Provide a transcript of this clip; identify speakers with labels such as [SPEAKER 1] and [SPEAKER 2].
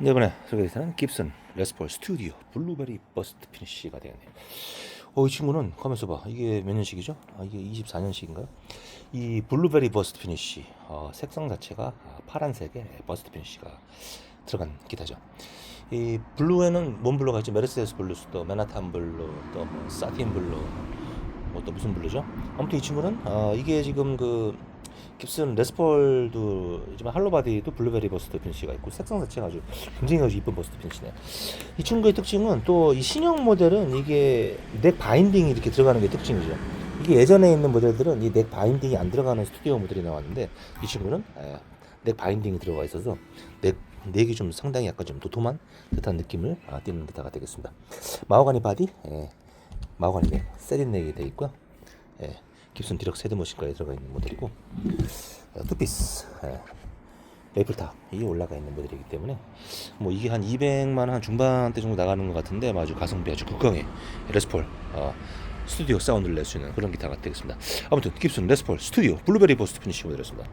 [SPEAKER 1] 네, 이번에 소개해드리는 깁슨 레스폴 스튜디오 블루베리 버스트 피니쉬가 되었네요. 어, 이 친구는 가면서 봐. 이게 몇 년식이죠? 아, 이게 24년식인가요? 이 블루베리 버스트 피니쉬 어, 색상 자체가 아, 파란색의 버스트 피니쉬가 들어간 기타죠. 이 블루에는 뭔 블루가 있죠? 메르세데스 블루, 또 맨하탄 블루, 또 뭐 사틴 블루, 뭐 또 무슨 블루죠? 아무튼 이 친구는 어, 이게 지금 그 깁슨 레스폴도 지금 할로바디도 블루베리 버스트 핀시가 있고 색상 자체가 아주 굉장히 아주 이쁜 버스트 핀시네. 이 친구의 특징은 또 이 신형 모델은 이게 넥 바인딩이 이렇게 들어가는 게 특징이죠. 이게 예전에 있는 모델들은 이 넥 바인딩이 안 들어가는 스튜디오 모델이 나왔는데 이 친구는 에, 넥 바인딩이 들어가 있어서 넥 넥이 좀 상당히 약간 좀 도톰한 듯한 느낌을 아, 띄는 기타가 되겠습니다. 마호가니 바디, 예, 마호가니 넥, 세린 넥이 되어 있고요. 예, 깁슨 디럭 세드 머신까지 들어가 있는 모델이고 어, 투피스 예, 메이플탑이 올라가 있는 모델이기 때문에 뭐 이게 한 200만 원한 중반대 정도 나가는 것 같은데 아주 가성비 아주 극강의 레스폴 어, 스튜디오 사운드를 낼 수 있는 그런 기타가 되겠습니다. 아무튼 깁슨 레스폴 스튜디오 블루베리 버스트 피니시 모델이었습니다.